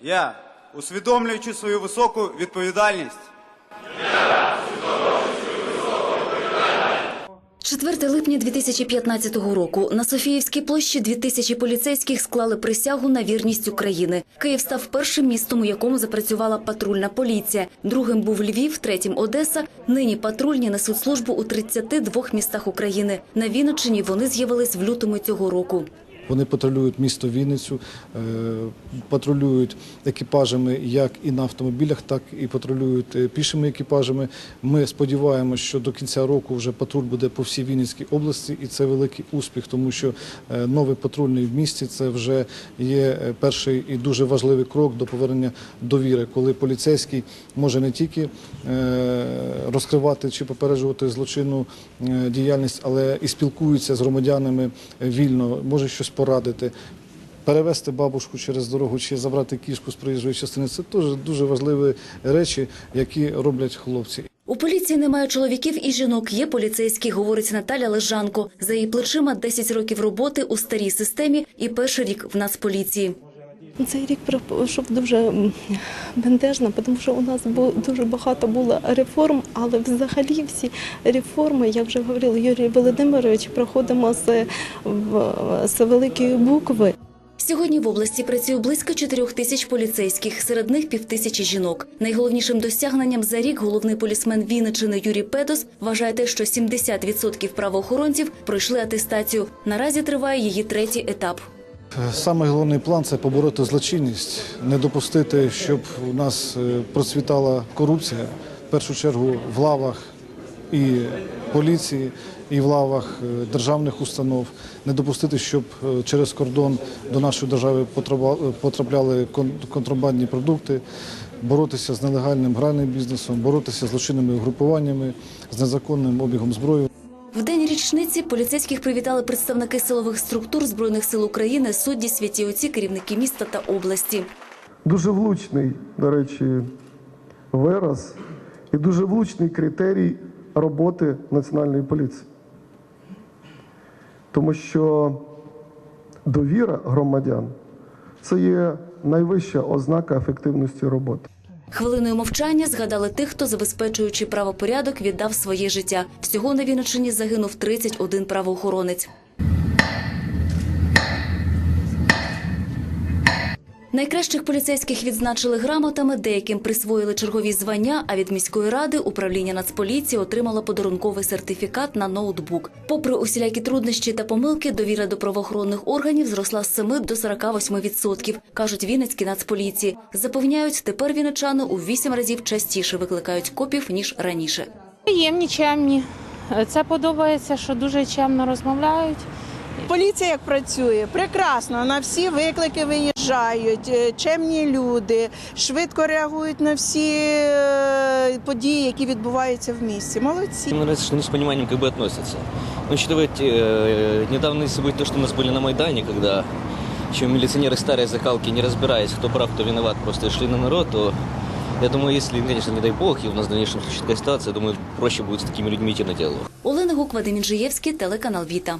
Я, усвідомлюючи свою високу відповідальність, 4 липня 2015 року на Софіївській площі 2000 поліцейських склали присягу на вірність України. Київ став першим містом, у якому запрацювала патрульна поліція. Другим був Львів, третім Одеса. Нині патрульні несуть службу у 32 містах України. На Вінниччині вони з'явились в лютому цього року. Вони патрулюють місто Вінницю, е, патрулюють екіпажами як і на автомобілях, так і патрулюють е, пішими екіпажами. Ми сподіваємося, що до кінця року вже патруль буде по всій Вінницькій області, і це великий успіх, тому що е, новий патрульний в місті це вже є перший і дуже важливий крок до повернення довіри, коли поліцейський може не тільки розкривати чи попереджувати злочинну діяльність, але і спілкується з громадянами вільно, може щось порадити. Перевезти бабушку через дорогу чи забрати кішку з проїжджої частини це теж дуже важливі речі, які роблять хлопці. У поліції немає чоловіків і жінок. Є поліцейські, говорить Наталя Лежанко. За її плечима 10 років роботи у старій системі і перший рік в Нацполіції. Цей рік пройшов дуже бентежно, тому що у нас дуже багато було реформ, але взагалі всі реформи, як вже говорив Юрій Володимирович, проходимо з, з великої букви. Сьогодні в області працює близько 4 тисяч поліцейських, серед них півтисячі жінок. Найголовнішим досягненням за рік головний полісмен Вінничини Юрій Педос вважає те, що 70% правоохоронців пройшли атестацію. Наразі триває її третій етап. Саме головний план це побороти злочинність, не допустити, щоб у нас е, процвітала корупція. В першу чергу в лавах і поліції, і в лавах е, державних установ, не допустити, щоб е, через кордон до нашої держави потрапляли контрабандні продукти, боротися з нелегальним гральним бізнесом, боротися з злочинними угрупуваннями, з незаконним обігом зброї. В день річниці поліцейських привітали представники силових структур збройних сил України, судді, святі отці, керівники міста та області. Дуже влучний, до речі, вираз і дуже влучний критерій роботи національної поліції. Тому що довіра громадян це є найвища ознака ефективності роботи. Хвилиною мовчання згадали тих, хто, забезпечуючи правопорядок, віддав своє життя. Всього на Вінниччині загинув 31 правоохоронець. Найкращих поліцейських відзначили грамотами, деяким присвоїли чергові звання. А від міської ради управління Нацполіції отримало подарунковий сертифікат на ноутбук. Попри усілякі труднощі та помилки, довіра до правоохоронних органів зросла з 7 до 48%, кажуть Вінницькі Нацполіції. Запевняють, тепер вінничани у 8 разів частіше викликають копів ніж раніше. Приємні, чемні. Це подобається, що дуже чемно розмовляють. Поліція як працює прекрасно. На всі виклики виїжджають, е, чемні люди, швидко реагують на всі е, події, які відбуваються в місті. Молодці. Мне нравится, что они с пониманием как бы относятся. Но учитывая э, недавние события, то, что у нас были на Майдане, когда еще милиционеры старой закалки, не разбираясь, кто прав, кто виноват, просто шли на народ, то я думаю, если, конечно, не дай бог, и у нас в дальнейшем случится такая ситуация, я думаю, проще будет с такими людьми идти на диалог. Олена Гук, Вадим Інжиєвський, телеканал Віта.